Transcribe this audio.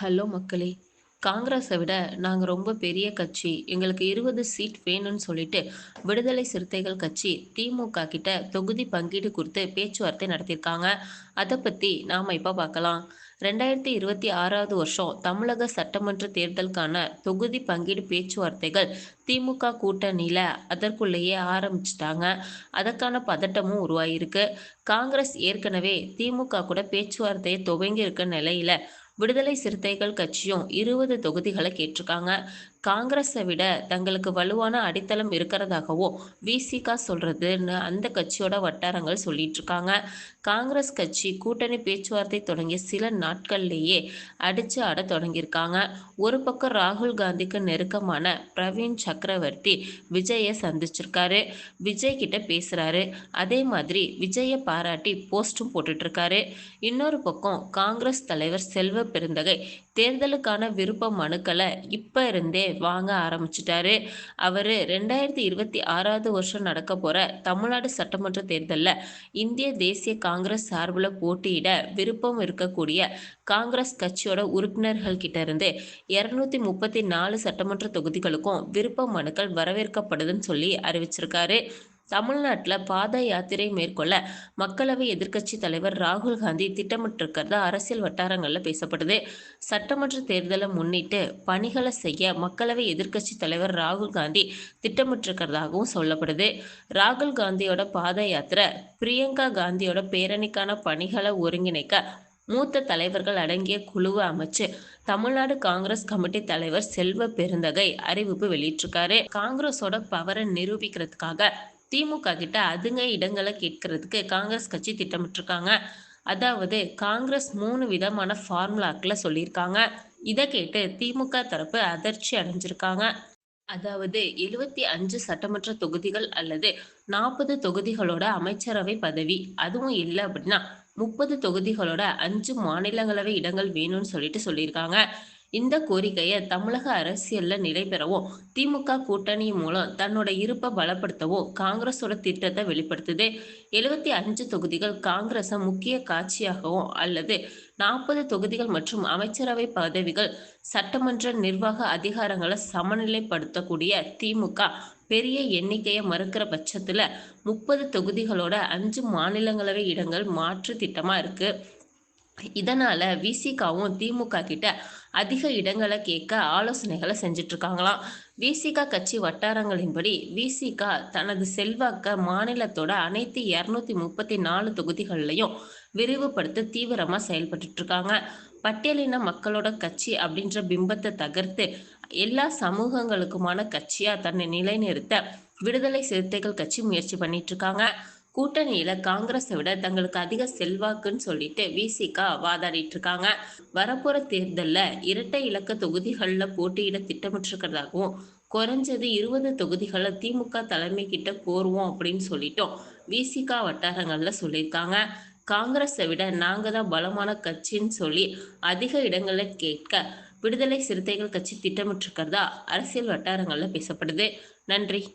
Hello மக்களே! காங்கிரஸை விட நாங்கள் ரொம்ப பெரிய கட்சி. எங்களுக்கு 20 சீட் வேணும்னு சொல்லிட்டு விடுதலை சிறுத்தைகள் கட்சி தி.மு.க. கிட்ட தொகுதி பங்கீடு குறித்து பேச்சுவார்த்தை நடத்தியிருக்காங்க. அதை பற்றி நாம் இப்போ பார்க்கலாம். 2026வது வருஷம் தமிழக சட்டமன்ற தேர்தலுக்கான தொகுதி பங்கீடு பேச்சுவார்த்தைகள் தி.மு.க. கூட்டணியில் அதற்குள்ளேயே ஆரம்பிச்சிட்டாங்க அதற்கான பதட்டமும் உருவாகியிருக்கு. காங்கிரஸ் ஏற்கனவே தி.மு.க. கூட பேச்சுவார்த்தையை துவங்கியிருக்க நிலையில் விடுதலை சிறுத்தைகள் கட்சியும் இருபது தொகுதிகளை கேட்டிருக்காங்க. காங்கிரஸை விட தங்களுக்கு வலுவான அடித்தளம் இருக்கிறதாகவும் விசிகா சொல்றதுன்னு அந்த கட்சியோட வட்டாரங்கள் சொல்லிட்டு இருக்காங்க. காங்கிரஸ் கட்சி கூட்டணி பேச்சுவார்த்தை தொடங்கிய சில நாட்கள்லேயே அடிச்சு ஆட தொடங்கியிருக்காங்க. ஒரு பக்கம் ராகுல் காந்திக்கு நெருக்கமான பிரவீன் சக்கரவர்த்தி விஜயை சந்திச்சிருக்காரு. விஜய் கிட்ட பேசுறாரு. அதே மாதிரி விஜயை பாராட்டி போஸ்டும் போட்டுட்டு இருக்காரு. இன்னொரு பக்கம் காங்கிரஸ் தலைவர் செல்வ பெருந்தகை தேர்தலுக்கான விருப்ப மனுக்களை இப்ப இருந்தே வாங்க ஆரம்பிச்சுட்டாரு. அவரு 2026வது வருஷம் நடக்க போகிற தமிழ்நாடு சட்டமன்ற தேர்தலில் இந்திய தேசிய காங்கிரஸ் சார்பில் போட்டியிட விருப்பம் இருக்கக்கூடிய காங்கிரஸ் கட்சியோட உறுப்பினர்கள் கிட்ட இருந்து 234 சட்டமன்ற தொகுதிகளுக்கும் விருப்ப மனுக்கள் வரவேற்கப்படுதுன்னு சொல்லி அறிவிச்சிருக்காரு. தமிழ்நாட்டில் பாத யாத்திரை மேற்கொள்ள மக்களவை எதிர்க்கட்சி தலைவர் ராகுல் காந்தி திட்டமிட்டிருக்கிறதா அரசியல் வட்டாரங்களில் பேசப்படுது. சட்டமன்ற தேர்தலை முன்னிட்டு பணிகளை செய்ய மக்களவை எதிர்க்கட்சி தலைவர் ராகுல் காந்தி திட்டமிட்டிருக்கிறதாகவும் சொல்லப்படுது. ராகுல் காந்தியோட பாத யாத்திரை பிரியங்கா காந்தியோட பேரணிக்கான பணிகளை ஒருங்கிணைக்க மூத்த தலைவர்கள் அடங்கிய குழுவை அமைச்சு தமிழ்நாடு காங்கிரஸ் கமிட்டி தலைவர் செல்வ பெருந்தகை அறிவிப்பு வெளியிட்டிருக்காரு. காங்கிரஸோட பவரை நிரூபிக்கிறதுக்காக தி.மு.க. கிட்ட அதுங்க இடங்களை கேட்கறதுக்கு காங்கிரஸ் கட்சி திட்டமிட்டிருக்காங்க. அதாவது காங்கிரஸ் மூணு விதமான ஃபார்முலாக்கில் சொல்லியிருக்காங்க. இதை கேட்டு தி.மு.க. தரப்பு அதிர்ச்சி அடைஞ்சிருக்காங்க. அதாவது 75 சட்டமன்ற தொகுதிகள் அல்லது 40 தொகுதிகளோட அமைச்சரவை பதவி. அதுவும் இல்லை அப்படின்னா 30 தொகுதிகளோட அஞ்சு மாநிலங்களவை இடங்கள் வேணும்னு சொல்லிட்டு சொல்லியிருக்காங்க. இந்த கோரிக்கையை தமிழக அரசியல்ல நிலைபெறவும் தி.மு.க. கூட்டணி மூலம் தன்னோட இருப்பை பலப்படுத்தவும் காங்கிரஸோட திட்டத்தை வெளிப்படுத்துது. 75 தொகுதிகள் காங்கிரஸ முக்கிய காட்சியாகவோ அல்லது 40 தொகுதிகள் மற்றும் அமைச்சரவை பதவிகள் சட்டமன்ற நிர்வாக அதிகாரங்களை சமநிலைப்படுத்தக்கூடிய தி.மு.க. பெரிய எண்ணிக்கையை மறுக்கிற பட்சத்துல 30 தொகுதிகளோட அஞ்சு மாநிலங்களவை இடங்கள் மாற்று திட்டமா இருக்கு. இதனால விசிகாவும் தி.மு.க. கிட்ட அதிக இடங்களை கேட்க ஆலோசனைகளை செஞ்சுட்டு இருக்காங்களாம். விசிகா கட்சி வட்டாரங்களின்படி விசிகா தனது செல்வாக்க மாநிலத்தோட அனைத்து இரநூத்தி முப்பத்தி நாலு தொகுதிகள்லையும் விரிவுபடுத்த தீவிரமா செயல்பட்டு இருக்காங்க. பட்டியலின மக்களோட கட்சி அப்படின்ற பிம்பத்தை தகர்த்து எல்லா சமூகங்களுக்குமான கட்சியா தன்னை நிலைநிறுத்த விடுதலை சிறுத்தைகள் கட்சி முயற்சி பண்ணிட்டு இருக்காங்க. கூட்டணியில காங்கிரஸை விட தங்களுக்கு அதிக செல்வாக்குன்னு சொல்லிட்டு விசிகா வாதாடிட்டு இருக்காங்க. வரப்போற தேர்தல்ல இரட்டை இலக்க தொகுதிகள்ல போட்டியிட திட்டமிட்டிருக்கிறதாகவும் குறைஞ்சது இருபது தொகுதிகளில் தி.மு.க. தலைமை கிட்ட கோருவோம் அப்படின்னு சொல்லிட்டோம் விசிகா வட்டாரங்கள்ல சொல்லியிருக்காங்க. காங்கிரஸை விட நாங்க தான் பலமான கட்சின்னு சொல்லி அதிக இடங்களை கேட்க விடுதலை சிறுத்தைகள் கட்சி திட்டமிட்டிருக்கிறதா அரசியல் வட்டாரங்கள்ல பேசப்படுது. நன்றி.